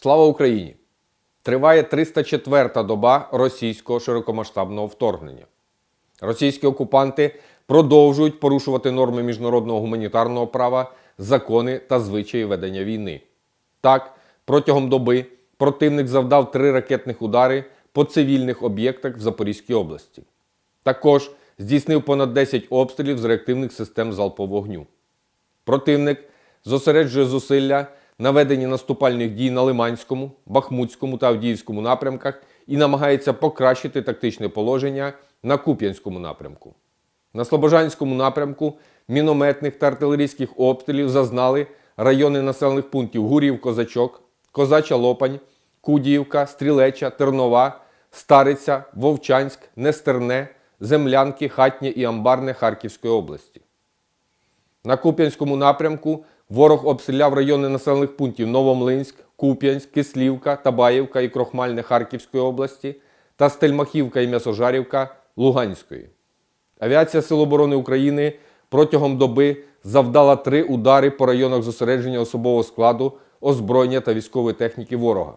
Слава Україні! Триває 304-та доба російського широкомасштабного вторгнення. Російські окупанти продовжують порушувати норми міжнародного гуманітарного права, закони та звичаї ведення війни. Так, протягом доби противник завдав три ракетних удари по цивільних об'єктах в Запорізькій області. Також здійснив понад 10 обстрілів з реактивних систем залпового вогню. Противник зосереджує зусилля на веденні наступальних дій на Лиманському, Бахмутському та Авдіївському напрямках і намагається покращити тактичне положення на Куп'янському напрямку. На Слобожанському напрямку мінометних та артилерійських обстрілів зазнали райони населених пунктів Гурів, Козачок, Козача Лопань, Кудіївка, Стрілеча, Тернова, Стариця, Вовчанськ, Нестерне, Землянки, Хатнє і Амбарне Харківської області. На Куп'янському напрямку ворог обстріляв райони населених пунктів Новомлинськ, Куп'янськ, Кислівка, Табаївка і Крохмальне Харківської області та Стельмахівка і М'ясожарівка Луганської. Авіація Сил оборони України протягом доби завдала три удари по районах зосередження особового складу, озброєння та військової техніки ворога.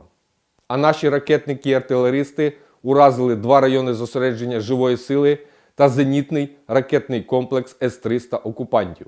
А наші ракетники і артилеристи уразили два райони зосередження живої сили та зенітний ракетний комплекс С-300 окупантів.